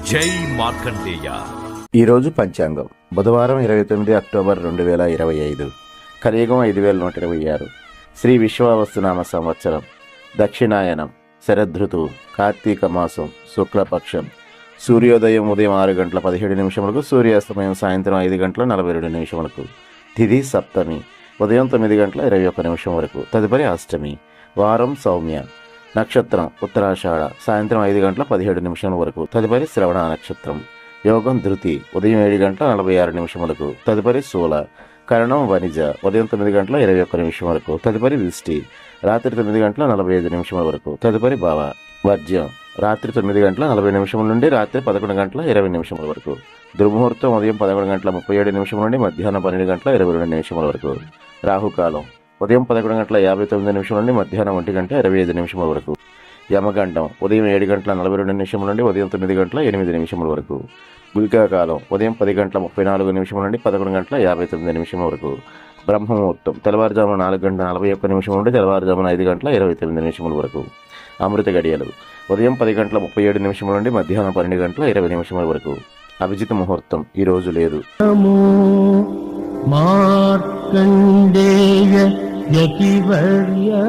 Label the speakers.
Speaker 1: జై మార్కండేయ.
Speaker 2: ఈరోజు పంచాంగం. బుధవారం ఇరవై తొమ్మిది అక్టోబర్ రెండు వేల ఇరవై ఐదు. కలియుగం ఐదు వేల నూట ఇరవై ఆరు. శ్రీ విశ్వావస్తునామ సంవత్సరం. దక్షిణాయనం. శరదృతువు కార్తీక మాసం. శుక్లపక్షం. సూర్యోదయం ఉదయం ఆరు గంటల పదిహేడు నిమిషములకు సూర్యాస్తమయం సాయంత్రం ఐదు గంటల నలభై రెండు నిమిషములకు. తిథి సప్తమి. ఉదయం తొమ్మిది గంటల ఇరవై ఒక్క నిమిషం వరకు. తదుపరి అష్టమి. వారం సౌమ్య. నక్షత్రం ఉత్తరాషాఢ సాయంత్రం ఐదు గంటల పదిహేడు నిమిషం వరకు. తదుపరి శ్రవణ నక్షత్రం యోగం ధృతి ఉదయం ఏడు గంటల నలభై ఆరు నిమిషములకు. తదుపరి శూల కరణం వనిజ ఉదయం తొమ్మిది గంటల ఇరవై ఒక్క నిమిషం వరకు. తదుపరి విష్టి రాత్రి తొమ్మిది గంటల నలభై ఐదు నిమిషముల వరకు. తదుపరి భావ వర్జ్యం రాత్రి తొమ్మిది గంటల నలభై నిమిషముల నుండి రాత్రి పదకొండు గంటల ఇరవై నిమిషముల వరకు. దుర్ముహూర్తం ఉదయం పదకొండు గంటల ముప్పై ఏడు నిమిషముల నుండి మధ్యాహ్నం పన్నెండు గంటల ఇరవై రెండు నిమిషముల వరకు. రాహుకాలం ఉదయం పదకొండు గంటల యాభై తొమ్మిది నిమిషం నుండి మధ్యాహ్నం ఒంటి గంట ఇరవై ఐదు నిమిషముల వరకు. యమగండం ఉదయం ఏడు గంటల నలభై రెండు నిమిషముల నుండి ఉదయం తొమ్మిది గంటల ఎనిమిది నిమిషముల వరకు. గుళికాకాలం ఉదయం పది గంటల ముప్పై నాలుగు నిమిషముల నుండి పదకొండు గంటల యాభై తొమ్మిది నిమిషముల వరకు. బ్రహ్మముహూర్తం తెల్లవారుజామున నాలుగు గంటల నలభై ఒక్క నిమిషం నుండి తెల్లవారుజామున ఐదు గంటల ఇరవై తొమ్మిది నిమిషముల వరకు. అమృత గడియలు ఉదయం పది గంటల ముప్పై ఏడు నిమిషముల నుండి మధ్యాహ్నం పన్నెండు గంటల ఇరవై నిమిషముల వరకు. అభిజిత ముహూర్తం ఈ రోజు లేదు.
Speaker 3: Markandeya Yeti Varya.